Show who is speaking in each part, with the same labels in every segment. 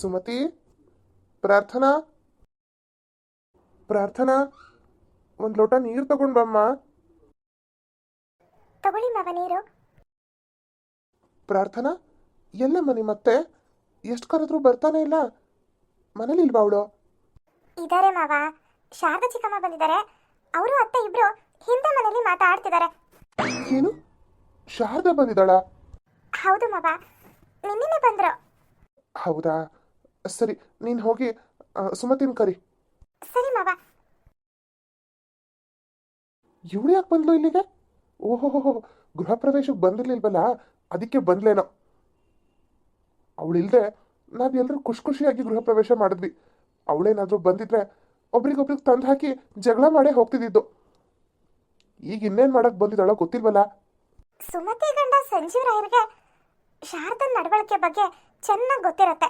Speaker 1: ಸುಮತಿ ಪ್ರಾರ್ಥನಾ. ಪ್ರಾರ್ಥನಾ ಒಂದು ಲೋಟ ನೀರು ತಗೊಂಡ್ ಬಮ್ಮ.
Speaker 2: ತಗೊಳ್ಳಿ ಮಾವ ನೀರು.
Speaker 1: ಪ್ರಾರ್ಥನಾ? ಎಲ್ಲ ಮನೆ ಮತ್ತೆ? ಎಷ್ಟು ಕರೆದ್ರು ಬರ್ತಾನೆ ಇಲ್ಲ. ಮನೇಲಿ ಇಲ್ವಾ ಅವಳು?
Speaker 2: ಇದಾರೆ ಮಾವ. ಶಾರದಾ ಚಿಕ್ಕಮ್ಮ ಬಂದಿದ್ದಾರೆ. ಅವರು ಅತ್ತೆ ಇಬ್ರು ಹಿಂದೆ ಮನೇಲಿ ಮಾತಾಡ್ತಿದ್ದಾರೆ.
Speaker 1: ಏನು? ಶಾರದಾ ಬಂದಿದ್ದಾಳ?
Speaker 2: ಹೌದು ಮಾವ. ನಿನ್ನೆ ಬಂದ್ರು.
Speaker 1: ಹೌದಾ? ಸರಿ ನೀನು ಹೋಗಿ ಸುಮತಿನ ಕರಿ.
Speaker 2: ಸರಿ ಮಾವ.
Speaker 1: ಇವಳು ಯಾಕೆ ಬಂದ್ಲು ಇಲ್ಲಿಗೆ? ಓಹೋ ಗೃಹ ಪ್ರವೇಶಕ್ಕೆ ಬಂದಿರ್ಲಿಲ್ವಲ್ಲ? ಅದಕ್ಕೆ ಬಂದ್ಲೇನೋ. ಅವಳಿಲ್ದೆ ನಾವೆಲ್ಲರೂ ಖುಷಿ ಖುಷಿಯಾಗಿ ಗೃಹ ಪ್ರವೇಶ ಮಾಡಿದ್ವಿ. ಅವಳೇನಾದರೂ ಬಂದಿದ್ರೆ ಒಬ್ರಿಗೊಬ್ರಿಗೆ ತಂದು ಹಾಕಿ ಜಗಳ ಮಾಡೇ ಹೋಗ್ತಿದ್ದಿದ್ದು. ಈಗ ಇನ್ನೇನು ಮಾಡಕ್ ಬಂದಿದ್ದಾಳ ಗೊತ್ತಿಲ್ವಲ್ಲ?
Speaker 2: ಸುಮತಿ ಗಂಡ ಸಂಜೀವ್ ರಾಯರಿಗೆ ಶಾರದನ್ ನಡವಳಿಕೆ ಬಗ್ಗೆ ಚೆನ್ನಾಗಿ ಗೊತ್ತಿರತ್ತೆ.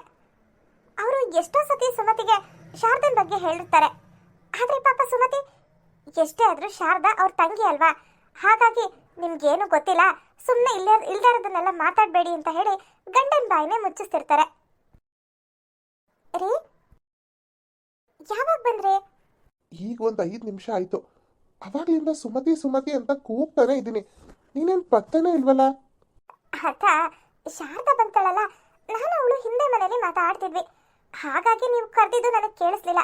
Speaker 2: ಅವರು ಎಷ್ಟೋ ಸತಿ ಸುಮತಿಗೆ ಶಾರದನ್ ಬಗ್ಗೆ ಹೇಳಿರ್ತಾರೆ ಆದ್ರೆ ಪಾಪ ಸುಮತಿ ಎಷ್ಟೇ ಆದ್ರೂ ಶಾರದಾ ಅವ್ರ ತಂಗಿ ಅಲ್ವಾ? ಹಾಗಾಗಿ ನಿಮ್ಗೇನು ಗೊತ್ತಿಲ್ಲ ಸುಮ್ಮನೆ ಇಲ್ಲ ಇಲ್ದಾರದನ್ನೆಲ್ಲ ಮಾತಾಡಬೇಡಿ ಅಂತ ಹೇಳಿ ಗಂಡನ ಬಾಯಿನೇ ಮುಚ್ಚಿಸ್ತಿರ್ತಾರೆ. ರೀ ಯಾವಾಗ ಬಂದ್ರಿ?
Speaker 1: ಈಗ ಒಂದು ಐದು ನಿಮಿಷ ಆಯ್ತು. ಅವಾಗ್ಲಿಂದ ಸುಮತಿ ಸುಮತಿ ಅಂತ ಕೂಗ್ತಾನೆ ಇದ್ದೀನಿ. ನೀನೇನ್ ಪತ್ತನೇ ಇಲ್ವಲ್ಲ?
Speaker 2: ಅಕ್ಕ ಶಾರದಾ ಬಂತಾಳಲ್ಲ ನಾನು ಅವಳು ಹಿಂದೆ ಮನೇಲಿ ಮಾತಾಡ್ತಿದ್ವಿ. ಹಾಗಾಗಿ ನೀವು ಕರೆದಿದ್ದು ನನಗೆ ಕೇಳಿಸ್ಲಿಲ್ಲ.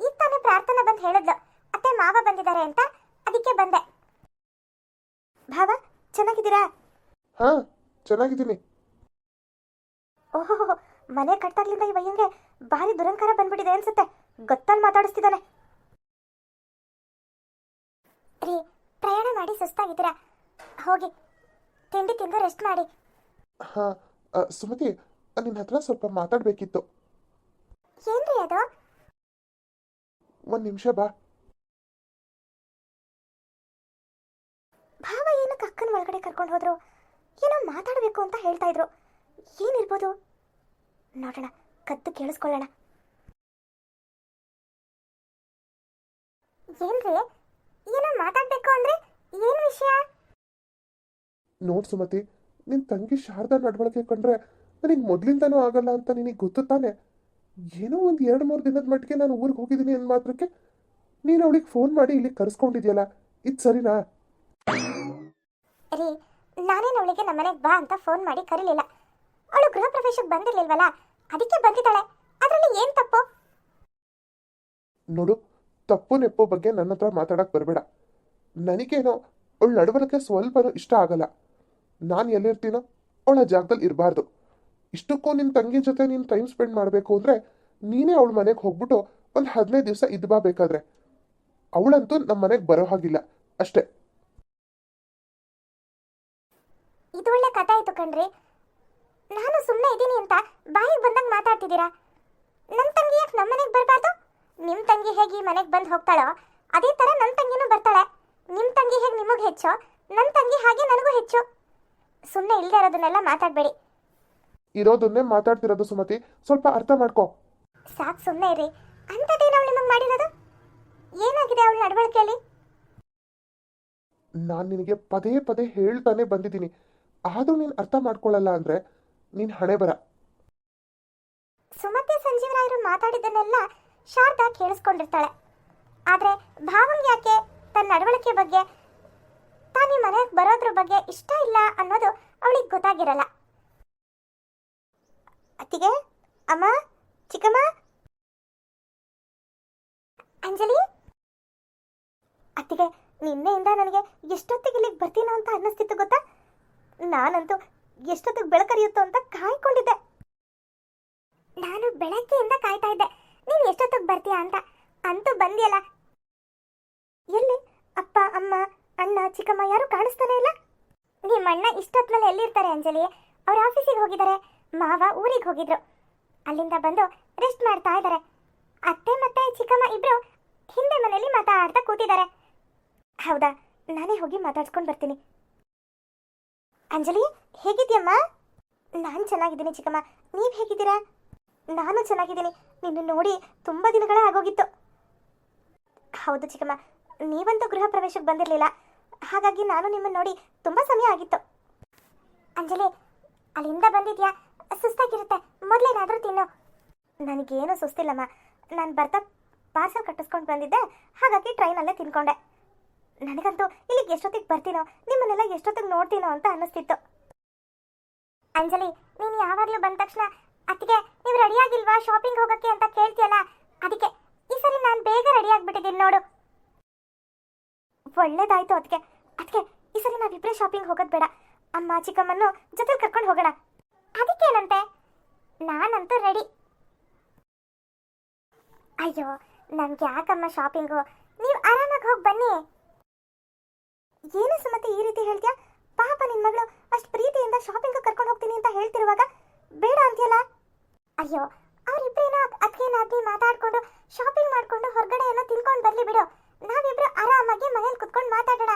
Speaker 2: ಈಗ ತಾನೇ ಪ್ರಾರ್ಥನಾ ಬಂದು ಹೇಳಿದ್ಲು. ಅತ್ತೆ ಮಾವ ಬಂದಿದ್ದಾರೆ ಅಂತ ಅದಕ್ಕೆ ಬಂದೆ. ಭಾವ ಚೆನ್ನಾಗಿದ್ದೀರಾ?
Speaker 1: ಹಾ ಚೆನ್ನಾಗಿದ್ದೀನಿ.
Speaker 2: ಓಹೋ ಮನೆ ಕಟ್ಟಾಗ್ಲಿಂದ ಈ ವಯ್ಯಂಗೆ ಭಾರಿ ದುರಂಕಾರ ಬಂದ್ಬಿಟ್ಟಿದೆ ಅನ್ಸುತ್ತೆ. ಗೊತ್ತಲ್ಲಿ ಮಾತಾಡಿಸ್ತಿದ್ದಾನೆ. ರೀ ಪ್ರಯಾಣ ಮಾಡಿ ಸುಸ್ತಾಗಿದ್ದೀರಾ? ಹೋಗಿ ತಿಂಡಿ ತಿಂದು ರೆಸ್ಟ್ ಮಾಡಿ.
Speaker 1: ಹಾ ಸುಮತಿ ನಿನ್ನ ಹತ್ರ ಸ್ವಲ್ಪ ಮಾತಾಡ್ಬೇಕಿತ್ತು.
Speaker 2: ಏನ್ರಿ ಅದು?
Speaker 1: ಒಂದು ನಿಮಿಷ ಬಾ.
Speaker 2: ಭಾವ ಏನಕ್ಕೆ ಅಕ್ಕನ ಒಳಗಡೆ ಕರ್ಕೊಂಡು ಹೋದ್ರು? ಏನೋ ಮಾತಾಡಬೇಕು ಅಂತ ಹೇಳ್ತಾ ಇದ್ರು. ಏನಿರ್ಬೋದು? ನೋಡೋಣ ಕದ್ದು ಕೇಳಿಸ್ಕೊಳ್ಳೋಣ. ಏನ್ರಿ? ಏನೋ ಮಾತಾಡ್ಬೇಕು ಅಂದ್ರೆ ಏನ್ ವಿಷಯ?
Speaker 1: ನೋಡ್ ಸುಮತಿ ನಿನ್ ತಂಗಿ ಶಾರದಾ ನಡವಳಿಕೆ ಕಂಡ್ರೆ ನನಗೆ ಮೊದ್ಲಿಂದನೂ ಆಗಲ್ಲ ಅಂತ ನಿನಗೆ ಗೊತ್ತು ತಾನೆ? ಏನೋ ಒಂದು ಎರಡು ಮೂರು ದಿನದ ಮಟ್ಟಿಗೆ ನಾನು ಊರಿಗೆ ಹೋಗಿದ್ದೀನಿ ಅಂದ ಮಾತ್ರಕ್ಕೆ ನೀನು ಅವಳಿಗೆ ಫೋನ್ ಮಾಡಿ ಇಲ್ಲಿ ಕರೆಸ್ಕೊಂಡಿದ್ಯಲ್ಲ ಇದು ಸರಿನಾ?
Speaker 2: ರೀ ನಾನೇನು ಅವಳಿಗೆ ನಮ್ಮನೆಗೆ ಬಾ ಅಂತ ಫೋನ್ ಮಾಡಿ ಕರೀಲಿಲ್ಲ. ಅವಳು ಗೃಹ ಪ್ರವೇಶಕ್ಕೆ ಬಂದಿರ್ಲಿಲ್ವಲ್ಲ ಅದಕ್ಕೆ ಬಂದಿದ್ದಾಳೆ. ಅದರಲ್ಲಿ ಏನು ತಪ್ಪು?
Speaker 1: ನೋಡು ತಪ್ಪು ನೆಪ್ಪು ಬಗ್ಗೆ ನನ್ನ ಹತ್ರ ಮಾತಾಡಕ್ಕೆ ಬರಬೇಡ. ನನಗೇನೋ ಅವಳ ನಡವಳಿಕೆ ಸ್ವಲ್ಪನೂ ಇಷ್ಟ ಆಗಲ್ಲ. ನಾನು ಎಲ್ಲಿರ್ತೀನೋ ಅವಳ ಜಾಗದಲ್ಲಿ ಇರಬಾರ್ದು. ಇಷ್ಟಕ್ಕೂ ನಿನ್ನ ತಂಗಿ ಜೊತೆ ನೀನು ಟೈಮ್ ಸ್ಪೆಂಡ್ ಮಾಡಬೇಕು ಅಂದರೆ ನೀನೇ ಅವಳ ಮನೆಗೆ ಹೋಗ್ಬಿಟ್ಟು ಒಂದು ಹದಿನೈದು ದಿವಸ ಇದ್ದು ಬಾ ಬೇಕಾದ್ರೆ. ಅವಳಂತೂ ನಮ್ಮ ಮನೆಗೆ ಬರೋ ಹಾಗಿಲ್ಲ, ಅಷ್ಟೇ.
Speaker 2: ಇದು ಒಳ್ಳೆ ಕಥೆ ಆಯ್ತು ಕಣ್ರಿ. ನಾನು ಸುಮ್ಮನೆ ಇದ್ದೀನಿ ಅಂತ ಬಾಯಿಗೆ ಬಂದಂಗೆ ಮಾತಾಡ್ತಿದ್ದೀರಾ? ನನ್ನ ತಂಗಿ ಯಾಕೆ ನಮ್ಮ ಮನೆಗೆ ಬರಬಾರ್ದು? ನಿಮ್ಮ ತಂಗಿ ಹೇಗೆ ಈ ಮನೆಗೆ ಬಂದು ಹೋಗ್ತಾಳೋ? ಅದೇ ಥರ ನನ್ನ ತಂಗಿನೂ ಬರ್ತಾಳೆ. ನಿಮ್ಮ ತಂಗಿ ಹೇಗೆ ನಿಮಗೆ ಹೆಚ್ಚು ನನ್ನ ತಂಗಿ ಹಾಗೆ ನನಗೂ ಹೆಚ್ಚು. ಸುಮ್ಮನೆ ಇಲ್ಲದೆ ಇರೋದನ್ನೆಲ್ಲ ಮಾತಾಡಬೇಡಿ.
Speaker 1: ಇರೋದನ್ನೇ ಮಾತಾಡ್ತಿರೋದು ಸುಮತಿ. ಸ್ವಲ್ಪ ಅರ್ಥ ಮಾಡ್ಕೋ.
Speaker 2: ಸಾಕ್ ಸುಮ್ಮನೆ ಇರಿ. ಅಂಥದ್ದೇನು ಅವಳು ನಿಮಗೆ ಮಾಡಿರೋದು? ಏನಾಗಿದೆ ಅವಳ ನಡವಳಿಕೆಯಲ್ಲಿ?
Speaker 1: ನಾನು ನಿನಗೆ ಪದೇ ಪದೇ ಹೇಳ್ತಾನೆ ಬಂದಿದ್ದೀನಿ. ಆದರೂ ನೀನು ಅರ್ಥ ಮಾಡ್ಕೊಳ್ಳಲ್ಲ ಅಂದ್ರೆ ನೀನು ಹಣೆ ಬರ.
Speaker 2: ಸುಮತಿ ಸಂಜೀವರಾಯರು ಮಾತಾಡಿದ್ದನ್ನೆಲ್ಲ ಶಾರದಾ ಕೇಳಿಸ್ಕೊಂಡಿರ್ತಾಳೆ. ಆದ್ರೆ ಭಾವಂಗ್ ಯಾಕೆ ತನ್ನ ನಡವಳಿಕೆ ಬಗ್ಗೆ ತಾನೇ ಮನೆಗೆ ಬರೋದ್ರ ಬಗ್ಗೆ ಇಷ್ಟ ಇಲ್ಲ ಅನ್ನೋದು ಅವಳಿಗೆ ಗೊತ್ತಾಗಿರಲ್ಲ. ಅತ್ತಿಗೆ, ಅಮ್ಮ, ಚಿಕ್ಕಮ್ಮ. ಅಂಜಲಿ? ಅತ್ತಿಗೆ ನಿನ್ನೆಯಿಂದ ನನಗೆ ಎಷ್ಟೊತ್ತಿಗೆ ಇಲ್ಲಿಗೆ ಬರ್ತೀನೋ ಅಂತ ಅನ್ನಿಸ್ತಿತ್ತು ಗೊತ್ತಾ? ನಾನಂತೂ ಎಷ್ಟೊತ್ತಿಗೆ ಬೆಳಕರಿಯುತ್ತೋ ಅಂತ ಕಾಯ್ಕೊಂಡಿದ್ದೆ. ನಾನು ಬೆಳಗ್ಗೆಯಿಂದ ಕಾಯ್ತಾ ಇದ್ದೆ. ನೀನು ಎಷ್ಟೊತ್ತಿಗೆ ಬರ್ತೀಯಾ ಅಂತ? ಅಂತೂ ಬಂದಿಯಲ್ಲ. ಎಲ್ಲಿ? ಅಪ್ಪ, ಅಮ್ಮ, ಅಣ್ಣ, ಚಿಕ್ಕಮ್ಮ ಯಾರು ಕಾಣಿಸ್ತಾನೆ ಇಲ್ಲ. ನಿಮ್ಮ ಅಣ್ಣ ಇಷ್ಟೊತ್ತಿನಲ್ಲಿ ಎಲ್ಲಿರ್ತಾರೆ ಅಂಜಲಿ? ಅವ್ರ ಆಫೀಸಿಗೆ ಹೋಗಿದ್ದಾರೆ. ಮಾವ ಊರಿಗೆ ಹೋಗಿದ್ರು. ಅಲ್ಲಿಂದ ಬಂದು ರೆಸ್ಟ್ ಮಾಡ್ತಾ ಇದ್ದಾರೆ. ಅತ್ತೆ ಮತ್ತೆ ಚಿಕ್ಕಮ್ಮ ಇಬ್ರು ಹಿಂದೆ ಮನೆಯಲ್ಲಿ ಮಾತಾಡ್ತಾ ಕೂತಿದ್ದಾರೆ. ಹೌದಾ? ನಾನೇ ಹೋಗಿ ಮಾತಾಡ್ಸ್ಕೊಂಡು ಬರ್ತೀನಿ. ಅಂಜಲಿ ಹೇಗಿದ್ಯಮ್ಮ ನಾನು ಚೆನ್ನಾಗಿದ್ದೀನಿ ಚಿಕ್ಕಮ್ಮ. ನೀವು ಹೇಗಿದ್ದೀರಾ? ನಾನು ಚೆನ್ನಾಗಿದ್ದೀನಿ. ನಿನ್ನ ನೋಡಿ ತುಂಬ ದಿನಗಳೇ ಆಗೋಗಿತ್ತು. ಹೌದು ಚಿಕ್ಕಮ್ಮ. ನೀವಂತೂ ಗೃಹ ಪ್ರವೇಶಕ್ಕೆ ಬಂದಿರಲಿಲ್ಲ. ಹಾಗಾಗಿ ನಾನು ನಿಮ್ಮನ್ನು ನೋಡಿ ತುಂಬ ಸಮಯ ಆಗಿತ್ತು. ಅಂಜಲಿ, ಅಲ್ಲಿಂದ ಬಂದಿದ್ಯಾ? ಸುಸ್ತಾಗಿರುತ್ತೆ. ಮೊದಲೇನಾದರೂ ತಿನ್ನು. ನನಗೇನು ಸುಸ್ತಿಲ್ಲಮ್ಮ. ನಾನು ಬರ್ತಾ ಪಾರ್ಸಲ್ ಕಟ್ಟಿಸ್ಕೊಂಡು ಬಂದಿದ್ದೆ. ಹಾಗಾಗಿ ಟ್ರೈನಲ್ಲೇ ತಿನ್ಕೊಂಡೆ. ನನಗಂತೂ ಇಲ್ಲಿಗೆ ಎಷ್ಟೊತ್ತಿಗೆ ಬರ್ತೀನೋ, ನಿಮ್ಮನ್ನೆಲ್ಲ ಎಷ್ಟೊತ್ತಿಗೆ ನೋಡ್ತೀನೋ ಅಂತ ಅನ್ನಿಸ್ತಿತ್ತು. ಅಂಜಲಿ, ನೀನು ಯಾವಾಗಲೂ ಬಂದ ತಕ್ಷಣ ಅತ್ತಿಗೆ, ನೀವು ರೆಡಿಯಾಗಿಲ್ವಾ ಶಾಪಿಂಗ್ ಹೋಗೋಕ್ಕೆ ಅಂತ ಕೇಳ್ತೀಯಲ್ಲ? ಅದಕ್ಕೆ ಈ ಸರಿ ನಾನು ಬೇಗ ರೆಡಿ ಆಗಿಬಿಟ್ಟಿದ್ದೀನಿ ನೋಡು. ಒಳ್ಳೇದಾಯ್ತು ಅದಕ್ಕೆ ಅದಕ್ಕೆ ಈ ಸಲ ನಾವಿಬ್ಬರೇ ಶಾಪಿಂಗ್ ಹೋಗೋದು ಬೇಡ. ಅಮ್ಮ ಚಿಕ್ಕಮ್ಮನ್ನು ಜೊತೆಗೆ ಕರ್ಕೊಂಡು ಹೋಗೋಣ. ಅದಕ್ಕೇನಂತೆ? ನಾನಂತೂ ರೆಡಿ ಅಯ್ಯೋ ನನ್ಗೆ ಯಾಕಮ್ಮ ಶಾಪಿಂಗು ನೀವು ಆರಾಮಾಗಿ ಹೋಗಿ ಬನ್ನಿ. ಏನು ಸುಮತಿ, ಈ ರೀತಿ ಹೇಳ್ತೀಯಾ? ಪಾಪ ನಿನ್ ಮಗಳು ಅಷ್ಟು ಪ್ರೀತಿಯಿಂದ ಶಾಪಿಂಗ್ ಕರ್ಕೊಂಡು ಹೋಗ್ತೀನಿ ಅಂತ ಹೇಳ್ತಿರುವಾಗ ಬೇಡ ಅಂತೀಯಲ್ಲ? ಅಯ್ಯೋ, ಅವರಿಬ್ರೇನೋ ಅದಕ್ಕೇನಾದ್ನಿ ಮಾತಾಡ್ಕೊಂಡು ಶಾಪಿಂಗ್ ಮಾಡ್ಕೊಂಡು ಹೊರಗಡೆ ಏನೋ ತಿನ್ಕೊಂಡು ಬರ್ಲಿ ಬಿಡು. ನಾವಿಬ್ರು ಆರಾಮಾಗಿ ಮನೇಲಿ ಕುತ್ಕೊಂಡು ಮಾತಾಡೋಣ.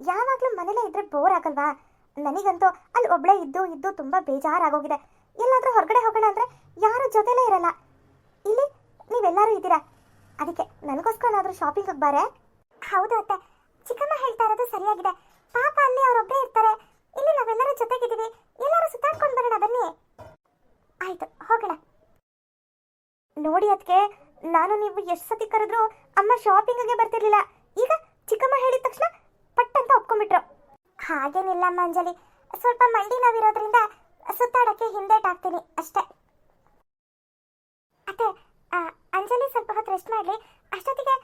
Speaker 2: ಯಾವಾಗಲೂ ಮನೇಲೇ ಇದ್ರೆ ಬೋರ್ ಆಗಲ್ವಾ? ನನಗಂತೂ ಅಲ್ಲಿ ಒಬ್ಳೆ ಇದ್ದು ಇದ್ದು ತುಂಬಾ ಬೇಜಾರಾಗೋಗಿದೆ. ಎಲ್ಲಾದರೂ ಹೊರಗಡೆ ಹೋಗೋಣ ಅಂದ್ರೆ ಯಾರ ಜೊತೆಲೇ ಇರಲ್ಲ. ಇಲ್ಲಿ ನೀವೆಲ್ಲರೂ ಇದ್ದೀರಾ? ಅದಕ್ಕೆ ನನಗೋಸ್ಕರನಾದ್ರೂ ಶಾಪಿಂಗ್ ಬಾರೆ? ಹೌದು ಅತ್ತೆ. ಚಿಕ್ಕಮ್ಮ ಹೇಳ್ತಾ ಇರೋದು ಸರಿಯಾಗಿದೆ. ಪಾಪ ಅಲ್ಲಿ ಅವರೊಬ್ಬರೇ ಇರ್ತಾರೆ. ಇಲ್ಲಿ ನಾವೆಲ್ಲರೂ ಜೊತೆಗಿದ್ದೀವಿ. ಎಲ್ಲರೂ ಸುತ್ತಾಡ್ಕೊಂಡು ಬರೋಣ, ಬನ್ನಿ. ಆಯ್ತು, ಹೋಗೋಣ. ನೋಡಿ ಅದಕ್ಕೆ ನಾನು ನೀವು ಎಷ್ಟು ಸತಿ ಕರೆದ್ರು ಅಮ್ಮ ಶಾಪಿಂಗ್ಗೆ ಬರ್ತಿರ್ಲಿಲ್ಲ. ಈಗ ಚಿಕ್ಕಮ್ಮ ಹೇಳಿದ ತಕ್ಷಣ ಪಟ್ ಅಂತ ಒಪ್ಕೊಂಡ್ಬಿಟ್ರು. ಹಾಗೇನಿಲ್ಲ ಮಂಜಲಿ. ಸ್ವಲ್ಪ ಮಂಡಿ ನೋವಿರೋದ್ರಿಂದ ಸುತ್ತಾಡಕ್ಕೆ ಹಿಂದೇಟಾಗ್ತೀನಿ ಅಷ್ಟೇ. ಅತ್ತೆ ಅಂಜಲಿ ಸ್ವಲ್ಪ ಹೊತ್ತು ರೆಸ್ಟ್ ಮಾಡಲಿ. ಅಷ್ಟೊತ್ತಿಗೆ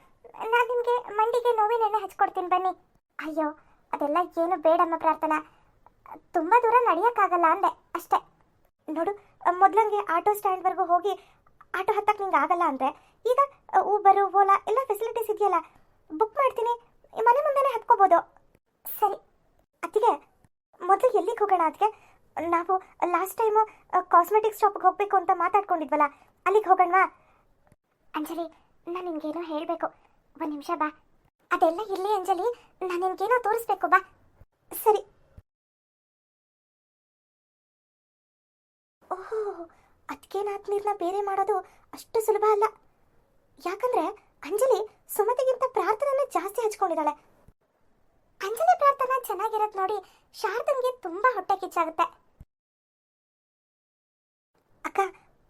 Speaker 2: ನಾನು ನಿಮಗೆ ಮಂಡಿಗೆ ನೋವಿನ ಎಣ್ಣೆ ಹಚ್ಕೊಡ್ತೀನಿ ಬನ್ನಿ. ಅಯ್ಯೋ, ಅದೆಲ್ಲ ಏನು ಬೇಡಮ್ಮ ಪ್ರಾರ್ಥನಾ. ತುಂಬ ದೂರ ನಡೆಯೋಕ್ಕಾಗಲ್ಲ ಅಂದೆ ಅಷ್ಟೇ. ನೋಡು, ಮೊದಲಂಗೆ ಆಟೋ ಸ್ಟ್ಯಾಂಡ್ವರೆಗೂ ಹೋಗಿ ಆಟೋ ಹತ್ತಕ್ಕೆ ನಿಂಗೆ ಆಗಲ್ಲ ಅಂದರೆ ಈಗ ಊಬರು ಓಲಾ ಎಲ್ಲ ಫೆಸಿಲಿಟೀಸ್ ಇದೆಯಲ್ಲ. ಬುಕ್ ಮಾಡ್ತೀನಿ. ಮನೆ ಮುಂದೆನೇ ಹತ್ಕೋಬೋದು. ಅತ್ತಿಗೆ ಮೊದಲು ಎಲ್ಲಿಗೆ ಹೋಗೋಣ ಅದಕ್ಕೆ ನಾವು ಲಾಸ್ಟ್ ಟೈಮು ಕಾಸ್ಮೆಟಿಕ್ಸ್ ಶಾಪ್ಗೆ ಹೋಗಬೇಕು ಅಂತ ಮಾತಾಡ್ಕೊಂಡಿದ್ವಲ್ಲ, ಅಲ್ಲಿಗೆ ಹೋಗೋಣವಾ? ಅಂಜಲಿ, ನಾನು ನಿನ್ಗೇನೋ ಹೇಳಬೇಕು. ಒಂದು ನಿಮಿಷ ಬಾ. ಅದೆಲ್ಲ ಇರಲಿ ಅಂಜಲಿ, ನಾನು ನಿನ್ಗೇನೋ ತೋರಿಸ್ಬೇಕು, ಬಾ. ಸರಿ. ಓಹೋ ಅದಕ್ಕೆ ನೀರನ್ನ ಬೇರೆ ಮಾಡೋದು ಅಷ್ಟು ಸುಲಭ ಅಲ್ಲ. ಯಾಕಂದ್ರೆ ಅಂಜಲಿ ಸುಮತಿಗಿಂತ ಪ್ರಾರ್ಥನೆನ ಜಾಸ್ತಿ ಹಚ್ಕೊಂಡಿದ್ದಾಳೆ. ಅಂಜಲಿ ಪ್ರಾರ್ಥನೆ ಚೆನ್ನಾಗಿರೋದು ನೋಡಿ. ಶಾರದನ್ಗೆ ತುಂಬಾ ಹೊಟ್ಟೆ ಕಿಚ್ಚಾಗುತ್ತೆ. ಅಕ್ಕ,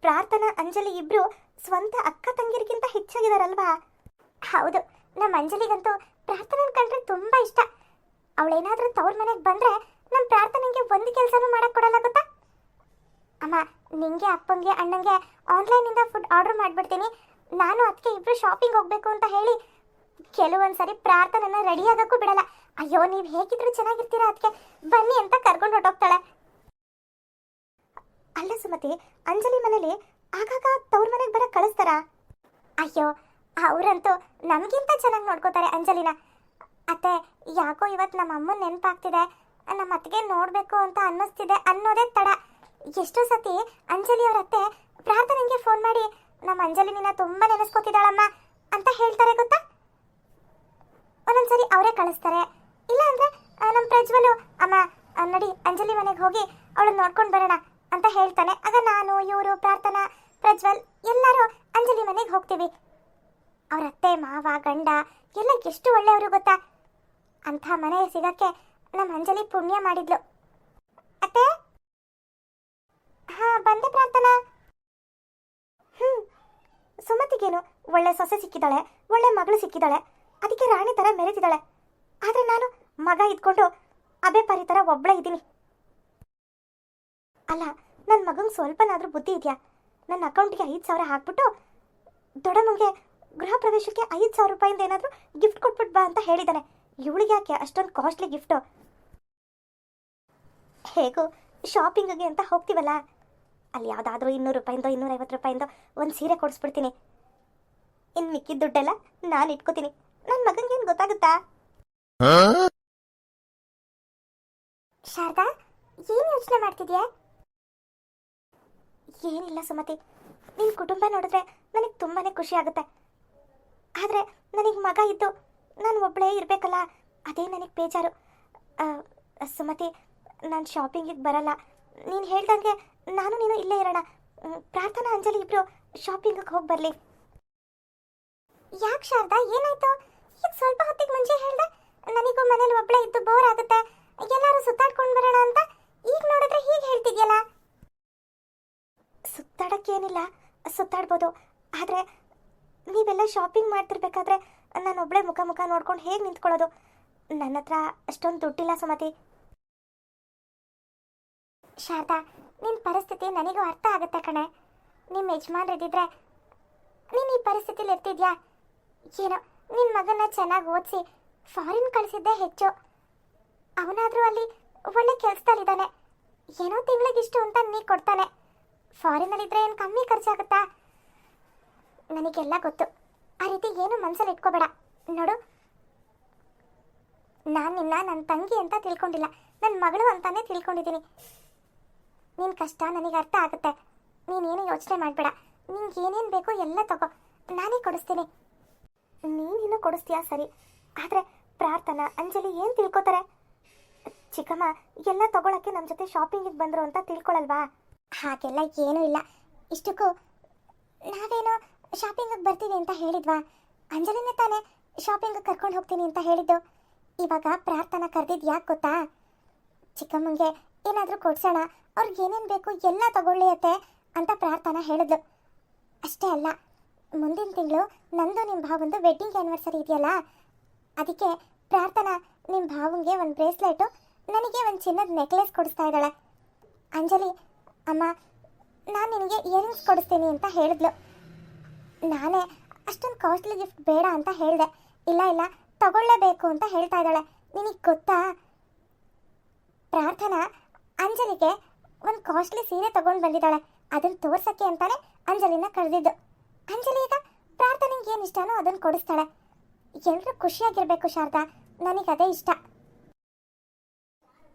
Speaker 2: ಪ್ರಾರ್ಥನಾ, ಅಂಜಲಿ ಇಬ್ರು ಸ್ವಂತ ಅಕ್ಕ ತಂಗಿರಿಗಿಂತ ಹೆಚ್ಚಾಗಿದಾರಲ್ವಾ? ಹೌದು ನಮ್ಮ ಅಂಜಲಿಗಂತೂ ಪ್ರಾರ್ಥನೆ ಕಂಡ್ರೆ ತುಂಬಾ ಇಷ್ಟ. ಅವಳೇನಾದ್ರೂ ತವ್ರ ಮನೆಗೆ ಬಂದ್ರೆ ನಮ್ಮ ಪ್ರಾರ್ಥನೆಗೆ ಒಂದು ಕೆಲಸನೂ ಮಾಡಕ್ ಕೊಡಲ್ಲ ಗೊತ್ತಾ? ಅಮ್ಮ, ನಿಂಗೆ, ಅಪ್ಪಂಗೆ, ಅಣ್ಣಂಗೆ ಆನ್ಲೈನಿಂದ ಫುಡ್ ಆರ್ಡರ್ ಮಾಡ್ಬಿಡ್ತೀನಿ. ನಾನು ಅದಕ್ಕೆ ಇಬ್ರು ಶಾಪಿಂಗ್ ಹೋಗ್ಬೇಕು ಅಂತ ಹೇಳಿ ಕೆಲವೊಂದ್ಸರಿ ಪ್ರಾರ್ಥನೆನ ರೆಡಿ ಆಗಕ್ಕೂ ಬಿಡಲ್ಲ. ಅಯ್ಯೋ, ನೀವು ಹೇಗಿದ್ರು ಚೆನ್ನಾಗಿರ್ತೀರಾ ಅದಕ್ಕೆ ಬನ್ನಿ ಅಂತ ಕರ್ಕೊಂಡು ಹೊಟ್ಟೋಗ್ತಾಳೆ ಅಲ್ಲ ಸುಮತಿ, ಅಂಜಲಿ ಮನೇಲಿ ಆಗಾಗ ತವ್ರ ಮನೆಗೆ ಬರ ಕಳಿಸ್ತಾರ? ಅಯ್ಯೋ, ಅವರಂತೂ ನಮಗಿಂತ ಚೆನ್ನಾಗಿ ನೋಡ್ಕೋತಾರೆ ಅಂಜಲಿನ. ಅತ್ತೆ, ಯಾಕೋ ಇವತ್ತು ನಮ್ಮ ಅಮ್ಮನ ನೆನಪಾಗ್ತಿದೆ. ನಮ್ಮ ಅತ್ತಿಗೆ ನೋಡಬೇಕು ಅಂತ ಅನ್ನಿಸ್ತಿದೆ ಅನ್ನೋದೇ ತಡ. ಎಷ್ಟೋ ಸತಿ ಅಂಜಲಿ ಅವ್ರ ಅತ್ತೆ ಪ್ರಾರ್ಥನೆಗೆ ಫೋನ್ ಮಾಡಿ, ನಮ್ಮ ಅಂಜಲಿ ನಿನ್ನ ತುಂಬ ನೆನೆಸ್ಕೋತಿದ್ದಾಳಮ್ಮ ಅಂತ ಹೇಳ್ತಾರೆ ಗೊತ್ತಾ? ಒಂದೊಂದ್ಸರಿ ಅವರೇ ಕಳಿಸ್ತಾರೆ. ಇಲ್ಲ ಅಂದ್ರೆ ನಮ್ಮ ಪ್ರಜ್ವಲು, ಅಮ್ಮ ನಡಿ, ಅಂಜಲಿ ಮನೆಗೆ ಹೋಗಿ ಅವಳು ನೋಡ್ಕೊಂಡು ಬರೋಣ ಅಂತ ಹೇಳ್ತಾನೆ. ಆಗ ನಾನು, ಇವರು, ಪ್ರಾರ್ಥನಾ, ಪ್ರಜ್ವಲ್ ಎಲ್ಲರೂ ಅಂಜಲಿ ಮನೆಗೆ ಹೋಗ್ತೀವಿ. ಅವ್ರ ಅತ್ತೆ, ಮಾವ, ಗಂಡ ಎಲ್ಲ ಎಷ್ಟು ಒಳ್ಳೆಯವರು ಗೊತ್ತಾ? ಅಂಥ ಮನೆ ಸಿಗಕ್ಕೆ ನಮ್ಮ ಅಂಜಲಿ ಪುಣ್ಯ ಮಾಡಿದ್ಲು. ಅತ್ತೆ? ಹಾ, ಬಂದೆ ಪ್ರಾರ್ಥನಾ. ಹ್ಮ್. ಸುಮತಿಗೇನು ಒಳ್ಳೆ ಸೊಸೆ ಸಿಕ್ಕಿದ್ದಾಳೆ, ಒಳ್ಳೆ ಮಗಳು ಸಿಕ್ಕಿದ್ದಾಳೆ, ಅದಕ್ಕೆ ರಾಣಿ ತರ ಮೆರೆತಿದ್ದಾಳೆ ಆದ್ರೆ ನಾನು ಮಗ ಇದ್ಕೊಂಡು ಅಬೆ ಪರಿ ಥರ ಒಬ್ಳೆ ಇದ್ದೀನಿ. ಅಲ್ಲ ನನ್ನ ಮಗಂಗೆ ಸ್ವಲ್ಪನಾದರೂ ಬುದ್ಧಿ ಇದೆಯಾ? ನನ್ನ ಅಕೌಂಟ್ಗೆ ಐದು ಸಾವಿರ ಹಾಕ್ಬಿಟ್ಟು ದೊಡ್ಡಮ್ಮಂಗೆ ಗೃಹ ಪ್ರವೇಶಕ್ಕೆ ಐದು ಸಾವಿರ ರೂಪಾಯಿಂದ ಏನಾದರೂ ಗಿಫ್ಟ್ ಕೊಟ್ಬಿಟ್ ಬಾ ಅಂತ ಹೇಳಿದ್ದಾನೆ ಇವಳಿಗೆ ಯಾಕೆ ಅಷ್ಟೊಂದು ಕಾಸ್ಟ್ಲಿ ಗಿಫ್ಟು? ಹೇಗೂ ಶಾಪಿಂಗಿಗೆ ಅಂತ ಹೋಗ್ತೀವಲ್ಲ? ಅಲ್ಲಿ ಯಾವುದಾದ್ರೂ ಇನ್ನೂರು ರೂಪಾಯಿಂದೋ, ಇನ್ನೂರೈವತ್ತು ರೂಪಾಯಿಂದೋ ಒಂದು ಸೀರೆ ಕೊಡಿಸ್ಬಿಡ್ತೀನಿ. ಇನ್ನು ಮಿಕ್ಕಿದ ದುಡ್ಡೆಲ್ಲ ನಾನು ಇಟ್ಕೋತೀನಿ. ನನ್ನ ಮಗನಿಗೆ ಏನು ಗೊತ್ತಾಗುತ್ತಾ? ಶಾರದಾ, ಏನು ಯೋಚನೆ ಮಾಡ್ತಿದ್ಯಾ? ಏನಿಲ್ಲ ಸುಮತಿ ನಿನ್ನ ಕುಟುಂಬ ನೋಡಿದ್ರೆ ನನಗೆ ತುಂಬಾನೇ ಖುಷಿ ಆಗುತ್ತೆ. ಆದರೆ ನನಗೆ ಮಗ ಇದ್ದು ನಾನು ಒಬ್ಬಳೇ ಇರಬೇಕಲ್ಲ, ಅದೇ ನನಗೆ ಬೇಜಾರು. ಸುಮತಿ, ನಾನು ಶಾಪಿಂಗಿಗೆ ಬರಲ್ಲ. ನೀನು ಹೇಳ್ದಂಗೆ ನಾನು ನೀನು ಇಲ್ಲೇ ಇರೋಣ. ಪ್ರಾರ್ಥನಾ ಅಂಜಲಿ ಇಬ್ರು ಶಾಪಿಂಗಿಗೆ ಹೋಗಿ ಬರಲಿ. ಯಾಕೆ ಶಾರದಾ, ಏನಾಯ್ತು? ಸ್ವಲ್ಪ ಹೊತ್ತಿಗೆ ಮುಂಚೆ ಹೇಳ್ದೆ, ನನಗೂ ಮನೇಲಿ ಒಬ್ಬಳೇ ಇದ್ದು ಬೋರ್ ಆಗುತ್ತೆ. ಎಲ್ಲರೂ ಸುತ್ತಾಡ್ಕೊಂಡು ಬರೋಣ ಅಂತ ಈಗ ನೋಡಿದ್ರೆ ಹೀಗೆ ಹೇಳ್ತಿದ್ಯಲ್ಲ? ಸುತ್ತಾಡಕ್ಕೇನಿಲ್ಲ, ಸುತ್ತಾಡ್ಬೋದು. ಆದರೆ ನೀವೆಲ್ಲ ಶಾಪಿಂಗ್ ಮಾಡ್ತಿರ್ಬೇಕಾದ್ರೆ ನಾನು ಒಬ್ಬಳೇ ಮುಖ ಮುಖ ನೋಡ್ಕೊಂಡು ಹೇಗೆ ನಿಂತ್ಕೊಳ್ಳೋದು? ನನ್ನ ಹತ್ರ ಅಷ್ಟೊಂದು ದುಡ್ಡಿಲ್ಲ ಸುಮತಿ. ಶಾರದಾ ನಿನ್ನ ಪರಿಸ್ಥಿತಿ ನನಗೂ ಅರ್ಥ ಆಗುತ್ತೆ ಕಣೆ. ನಿಮ್ಮ ಯಜಮಾನ್ರಿದ್ದಿದ್ರೆ ನೀನು ಈ ಪರಿಸ್ಥಿತಿಲಿ ಇರ್ತಿದ್ಯಾ? ಏನೋ ನಿನ್ನ ಮಗನ ಚೆನ್ನಾಗಿ ಓದಿಸಿ ಫಾರಿನ್ ಕಳಿಸಿದ್ದೇ ಹೆಚ್ಚು. ಅವನಾದರೂ ಅಲ್ಲಿ ಒಳ್ಳೆ ಕೆಲಸದಲ್ಲಿದ್ದಾನೆ. ಏನೋ ತಿಂಗಳಿಗಿಷ್ಟು ಅಂತ ನೀ ಕೊಡ್ತಾನೆ. ಫಾರಿನಲ್ಲಿದ್ದರೆ ಏನು ಕಮ್ಮಿ ಖರ್ಚಾಗುತ್ತಾ? ನನಗೆಲ್ಲ ಗೊತ್ತು. ಆ ರೀತಿ ಏನು ಮನಸ್ಸಲ್ಲಿ ಇಟ್ಕೋಬೇಡ. ನೋಡು. ನಾನು ನಿನ್ನ ನನ್ನ ತಂಗಿ ಅಂತ ತಿಳ್ಕೊಂಡಿಲ್ಲ. ನನ್ನ ಮಗಳು ಅಂತಾನೆ ತಿಳ್ಕೊಂಡಿದ್ದೀನಿ. ನಿನ್ನ ಕಷ್ಟ ನನಗೆ ಅರ್ಥ ಆಗುತ್ತೆ. ನೀನೇನು ಯೋಚನೆ ಮಾಡಬೇಡ. ನಿಂಗೆ ಏನೇನು ಬೇಕೋ ಎಲ್ಲ ತಗೋ. ನಾನೇ ಕೊಡಿಸ್ತೀನಿ. ನೀನಿನ್ನು ಕೊಡಿಸ್ತೀಯಾ? ಸರಿ. ಆದರೆ ಪ್ರಾರ್ಥನಾ, ಅಂಜಲಿ ಏನು ತಿಳ್ಕೊತಾರೆ? ಚಿಕ್ಕಮ್ಮ, ಎಲ್ಲ ತಗೊಳಕ್ಕೆ ನಮ್ಮ ಜೊತೆ ಶಾಪಿಂಗಿಗೆ ಬಂದರು ಅಂತ ತಿಳ್ಕೊಳಲ್ವಾ? ಹಾಗೆಲ್ಲ ಏನೂ ಇಲ್ಲ. ಇಷ್ಟಕ್ಕೂ ನಾವೇನೋ ಶಾಪಿಂಗಿಗೆ ಬರ್ತೀವಿ ಅಂತ ಹೇಳಿದ್ವಾ? ಅಂಜಲಿನೇ ತಾನೇ ಶಾಪಿಂಗ್ ಕರ್ಕೊಂಡು ಹೋಗ್ತೀನಿ ಅಂತ ಹೇಳಿದ್ದು. ಇವಾಗ ಪ್ರಾರ್ಥನಾ ಕರೆದಿದ್ದು ಯಾಕೆ ಗೊತ್ತಾ? ಚಿಕ್ಕಮ್ಮಂಗೆ ಏನಾದರೂ ಕೊಡ್ಸೋಣ, ಅವ್ರಿಗೆ ಏನೇನು ಬೇಕು ಎಲ್ಲ ತಗೊಳ್ಳಿ ಅತ್ತೆ ಅಂತ ಪ್ರಾರ್ಥನಾ ಹೇಳಿದ್ಲು. ಅಷ್ಟೇ ಅಲ್ಲ, ಮುಂದಿನ ತಿಂಗಳು ನಂದು ನಿಮ್ಮ ಭಾವಂದು ವೆಡ್ಡಿಂಗ್ ಆ್ಯನಿವರ್ಸರಿ ಇದೆಯಲ್ಲ, ಅದಕ್ಕೆ ಪ್ರಾರ್ಥನಾ ನಿಮ್ಮ ಭಾವಂಗೆ ಒಂದು ಬ್ರೇಸ್ಲೆಟು ನನಗೆ ಒಂದು ಚಿನ್ನದ ನೆಕ್ಲೆಸ್ ಕೊಡಿಸ್ತಾ ಇದ್ದಾಳೆ. ಅಂಜಲಿ, ಅಮ್ಮ, ನಾನು ನಿನಗೆ ಇಯರಿಂಗ್ಸ್ ಕೊಡಿಸ್ತೀನಿ ಅಂತ ಹೇಳಿದ್ಲು. ನಾನೇ ಅಷ್ಟೊಂದು ಕಾಸ್ಟ್ಲಿ ಗಿಫ್ಟ್ ಬೇಡ ಅಂತ ಹೇಳಿದೆ. ಇಲ್ಲ ಇಲ್ಲ, ತಗೊಳ್ಳೇಬೇಕು ಅಂತ ಹೇಳ್ತಾ ಇದ್ದಾಳೆ. ನಿನಗೆ ಗೊತ್ತಾ? ಪ್ರಾರ್ಥನಾ, ಅಂಜಲಿಗೆ ಒಂದು ಕಾಸ್ಟ್ಲಿ ಸೀರೆ ತಗೊಂಡು ಬಂದಿದ್ದಾಳೆ. ಅದನ್ನು ತೋರ್ಸಕ್ಕೆ ಅಂತಾನೆ ಅಂಜಲಿನ ಕರೆದಿದ್ದು. ಅಂಜಲಿ ಈಗ ಪ್ರಾರ್ಥನೆಗೆ ಏನು ಇಷ್ಟನೋ ಅದನ್ನು ಕೊಡಿಸ್ತಾಳೆ. ಎಲ್ಲರೂ ಖುಷಿಯಾಗಿರ್ಬೇಕು ಶಾರದಾ. ನನಗೆ ಅದೇ ಇಷ್ಟ.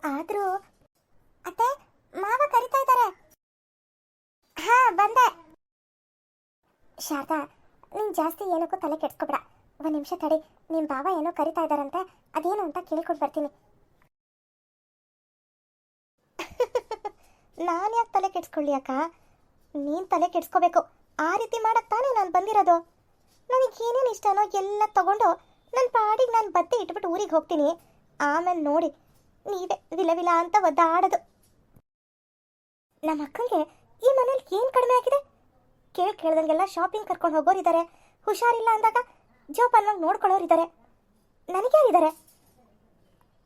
Speaker 2: ಆದರೂ, ಅತ್ತೆ, ಮಾವ ಕರಿತಾ ಇದ್ದಾರೆ. ಹಾ, ಬಂದೆ. ಶಾರದಾ, ನೀನ್ ಜಾಸ್ತಿ ಏನಕ್ಕೂ ತಲೆ ಕೆಡ್ಸ್ಕೊಬೇಡ. ಒಂದ್ ನಿಮಿಷ ತಡಿ, ನಿಮ್ ಬಾವ ಏನೋ ಕರಿತಾ ಇದಾರಂತೆ ಅದೇನು ಅಂತ ಕೇಳಿಕೊಂಡು ಬರ್ತೀನಿ. ನಾನು ಯಾಕೆ ತಲೆ ಕೆಡ್ಸ್ಕೊಳ್ಳಿ ಅಕ್ಕ? ನೀನ್ ತಲೆ ಕೆಡ್ಸ್ಕೋಬೇಕು. ಆ ರೀತಿ ಮಾಡಕ್ ತಾನೇ ನಾನು ಬಂದಿರೋದು. ನನಗೆ ಏನೇನು ಇಷ್ಟನೋ ಎಲ್ಲ ತಗೊಂಡು ನನ್ನ ಪಾಡಿಗೆ ನಾನು ಬತ್ತೆ ಇಟ್ಬಿಟ್ಟು ಊರಿಗೆ ಹೋಗ್ತೀನಿ. ಆಮೇಲೆ ನೋಡಿ ನೀವೇ ವಿಲವಿಲ ವಿಲ ಅಂತ ಒದ್ದಾಡೋದು. ನಮ್ಮ ಅಕ್ಕಂಗೆ ಈ ಮನೇಲಿ ಏನು ಕಡಿಮೆ ಆಗಿದೆ? ಕೇಳಿ ಕೇಳ್ದಂಗೆಲ್ಲ ಶಾಪಿಂಗ್ ಕರ್ಕೊಂಡು ಹೋಗೋರಿದ್ದಾರೆ ಹುಷಾರಿಲ್ಲ ಅಂದಾಗ ಜೋಪಾನವಾಗಿ ನೋಡ್ಕೊಳ್ಳೋರಿದ್ದಾರೆ ನನಗೆ ಯಾರಿದ್ದಾರೆ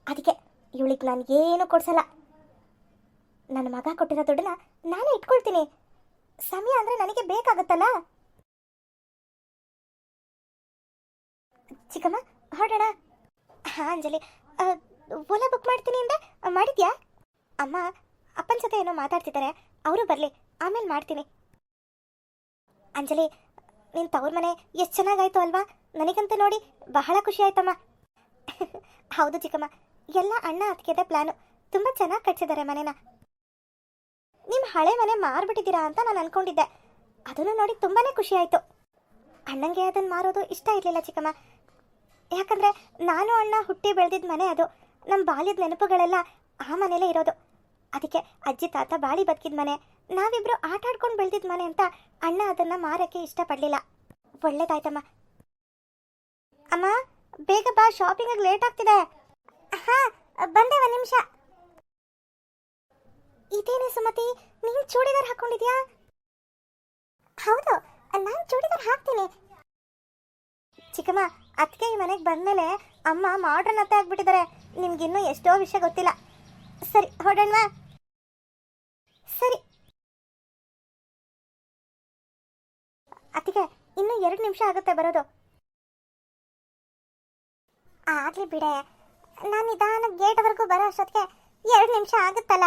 Speaker 2: ಅದಕ್ಕೆ ಇವಳಿಗೆ ನಾನು ಏನು ಕೊಡ್ಸಲ್ಲ. ನನ್ನ ಮಗ ಕೊಟ್ಟಿರೋ ದುಡ್ಡನ್ನ ನಾನೇ ಇಟ್ಕೊಳ್ತೀನಿ. ಸಮಯ ಅಂದರೆ ನನಗೆ ಬೇಕಾಗುತ್ತಲ್ಲ? ಚಿಕ್ಕಮ್ಮ, ಹೊರಡೋಣ. ಹಾ, ಅಂಜಲಿ. ಓಲಾ ಬುಕ್ ಮಾಡ್ತೀನಿ ಅಂದೆ. ಮಾಡಿದ್ಯಾ? ಅಮ್ಮ, ಅಪ್ಪನ ಜೊತೆ ಏನೋ ಮಾತಾಡ್ತಿದ್ದಾರೆ ಅವರು ಬರಲಿ, ಆಮೇಲೆ ಮಾಡ್ತೀನಿ. ಅಂಜಲಿ ನಿನ್ನ ತವ್ರ ಮನೆ ಎಷ್ಟು ಚೆನ್ನಾಗಾಯ್ತು ಅಲ್ವಾ? ನನಗಂತೂ ನೋಡಿ ಬಹಳ ಖುಷಿ ಆಯ್ತಮ್ಮ. ಹೌದು ಚಿಕ್ಕಮ್ಮ, ಎಲ್ಲ ಅಣ್ಣ ಅದಕ್ಕೆದ ಪ್ಲಾನು ತುಂಬ ಚೆನ್ನಾಗಿ ಕಟ್ಸಿದ್ದಾರೆ ಮನೇನ. ನಿಮ್ಮ ಹಳೆ ಮನೆ ಮಾರ್ಬಿಟ್ಟಿದ್ದೀರಾ ಅಂತ ನಾನು ಅನ್ಕೊಂಡಿದ್ದೆ. ಅದನ್ನು ನೋಡಿ ತುಂಬಾ ಖುಷಿ ಆಯಿತು. ಅಣ್ಣಂಗೆ ಅದನ್ನು ಮಾರೋದು ಇಷ್ಟ ಇರಲಿಲ್ಲ ಚಿಕ್ಕಮ್ಮ. ಯಾಕಂದರೆ ನಾನು ಅಣ್ಣ ಹುಟ್ಟಿ ಬೆಳೆದಿದ್ದ ಮನೆ ಅದು. ನಮ್ಮ ಬಾಲ್ಯದ ನೆನಪುಗಳೆಲ್ಲ ಆ ಮನೇಲೇ ಇರೋದು. ಅದಕ್ಕೆ ಅಜ್ಜಿ, ತಾತ ಬಾಳಿ ಬದುಕಿದ ಮನೆ. ನಾವಿಬ್ರು ಆಟ ಆಡ್ಕೊಂಡು ಬೆಳೆದಿದ್ದ ಮನೆ ಅಂತ ಅಣ್ಣ ಅದನ್ನ ಮಾರಕ್ಕೆ ಇಷ್ಟಪಡಲಿಲ್ಲ. ಒಳ್ಳೇದಾಯ್ತಮ್ಮ. ಅಮ್ಮ, ಬೇಗ ಬಾ ಶಾಪಿಂಗ್ ಲೇಟ್ ಆಗ್ತಿದೆ. ಹಾ, ಬಂದೆ ಒಂದು ನಿಮಿಷ. ಇದೇನೇ ಸುಮತಿ, ನೀನು ಚೂಡಿದಾರ್ ಹಾಕೊಂಡಿದ್ಯಾ? ಹೌದು, ನಾನು ಚೂಡಿದಾರ್ ಹಾಕ್ತೀನಿ. ಚಿಕ್ಕಮ್ಮ ಅದಕ್ಕೆ ಈ ಮನೆಗೆ ಬಂದ್ಮೇಲೆ ಅಮ್ಮ ಮಾಡ್ರನ್ ಅತ್ತೆ ಆಗ್ಬಿಟ್ಟಿದ್ದಾರೆ ನಿಮ್ಗಿನ್ನೂ ಎಷ್ಟೋ ವಿಷಯ ಗೊತ್ತಿಲ್ಲ. ಸರಿ ಹೊಡೋಣವಾ ಸರಿ. ಅತಿಗೆ ಇನ್ನು ಎರಡು ನಿಮಿಷ ಆಗುತ್ತೆ ಬರೋದು. ಆಗ್ಲಿ ಬಿಡೆ. ನಾನು ನಿಧಾನ ಗೇಟ್ವರೆಗೂ ಬರೋ ಅಷ್ಟೊತ್ತಿಗೆ ಎರಡು ನಿಮಿಷ ಆಗುತ್ತಲ್ಲ.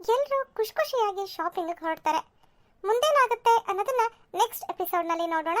Speaker 2: ಎಲ್ಲರೂ ಖುಷಿ ಖುಷಿಯಾಗಿ ಶಾಪಿಂಗ್ ಹೊರಡ್ತಾರೆ. ಮುಂದೇನಾಗುತ್ತೆ ಅನ್ನೋದನ್ನ ನೆಕ್ಸ್ಟ್ ಎಪಿಸೋಡ್ನಲ್ಲಿ ನೋಡೋಣ.